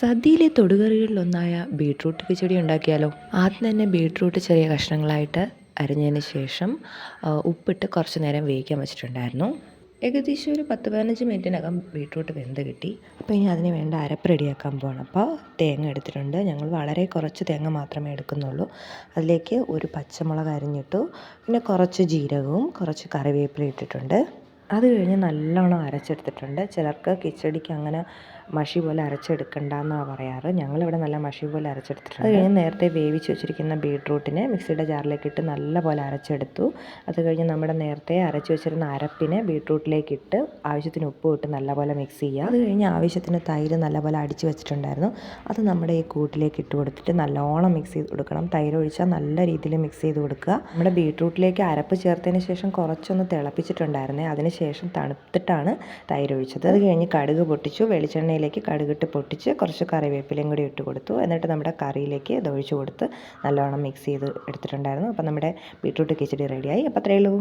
സദ്യയിലെ തൊടുകറികളിലൊന്നായ beetroot കിച്ചടി ഉണ്ടാക്കിയാലോ? ആദ്യം തന്നെ ബീട്രൂട്ട് ചെറിയ കഷ്ണങ്ങളായിട്ട് അരിഞ്ഞതിന് ശേഷം ഉപ്പിട്ട് കുറച്ച് നേരം വേവിക്കാൻ വെച്ചിട്ടുണ്ടായിരുന്നു. ഏകദേശം ഒരു പത്ത് പതിനഞ്ച് മിനിറ്റിനകം ബീട്രൂട്ട് വെന്ത് കിട്ടി. അപ്പോൾ ഇനി അതിന് വേണ്ട അരപ്പ് റെഡിയാക്കാൻ പോകണം അപ്പോൾ തേങ്ങ എടുത്തിട്ടുണ്ട്. ഞങ്ങൾ വളരെ കുറച്ച് തേങ്ങ മാത്രമേ എടുക്കുന്നുള്ളൂ. അതിലേക്ക് ഒരു പച്ചമുളക് അരിഞ്ഞിട്ടു പിന്നെ കുറച്ച് ജീരകവും കുറച്ച് കറിവേപ്പില ഇട്ടിട്ടുണ്ട്. അത് കഴിഞ്ഞ് നല്ലോണം അരച്ചെടുത്തിട്ടുണ്ട്. ചിലർക്ക് കിച്ചടിക്ക് അങ്ങനെ മഷി പോലെ അരച്ചെടുക്കണ്ട എന്നാണ് പറയാറ്. ഞങ്ങളിവിടെ നല്ല മഷി പോലെ അരച്ചെടുത്തിട്ടുണ്ട്. അത് കഴിഞ്ഞ് നേരത്തെ വേവിച്ച് വെച്ചിരിക്കുന്ന ബീട്രൂട്ടിനെ മിക്സിയുടെ ജാറിലേക്ക് ഇട്ട് നല്ല പോലെ അരച്ചെടുത്തു. അത് കഴിഞ്ഞ് നമ്മുടെ നേരത്തെ അരച്ച് വെച്ചിരുന്ന അരപ്പിനെ ബീട്രൂട്ടിലേക്ക് ഇട്ട് ആവശ്യത്തിന് ഉപ്പ് ഇട്ട് നല്ലപോലെ മിക്സ് ചെയ്യുക. അത് കഴിഞ്ഞ് ആവശ്യത്തിന് തൈര് നല്ലപോലെ അടിച്ച് വെച്ചിട്ടുണ്ടായിരുന്നു. അത് നമ്മുടെ ഈ കൂട്ടിലേക്ക് ഇട്ട് കൊടുത്തിട്ട് നല്ലോണം മിക്സ് ചെയ്ത് കൊടുക്കണം. തൈര് ഒഴിച്ചാൽ നല്ല രീതിയിൽ മിക്സ് ചെയ്ത് കൊടുക്കുക. നമ്മുടെ ബീട്രൂട്ടിലേക്ക് അരപ്പ് ചേർത്തതിന് ശേഷം കുറച്ചൊന്ന് തിളപ്പിച്ചിട്ടുണ്ടായിരുന്നേ. അതിന് ശേഷം തണുത്തിട്ടാണ് തൈര് ഒഴിച്ചത്. അത് കഴിഞ്ഞ് കടുക് പൊട്ടിച്ചു. വെളിച്ചെണ്ണയിലേക്ക് കടുകിട്ട് പൊട്ടിച്ച് കുറച്ച് കറിവേപ്പിലയും കൂടി ഇട്ട് കൊടുത്തു. എന്നിട്ട് നമ്മുടെ കറിയിലേക്ക് ഇത് ഒഴിച്ചു കൊടുത്ത് നല്ലോണം മിക്സ് ചെയ്ത് എടുത്തിട്ടുണ്ടായിരുന്നു. അപ്പോൾ നമ്മുടെ ബീട്രൂട്ട് കിച്ചടി റെഡിയായി. അപ്പോൾ അത്രയേ ഉള്ളൂ.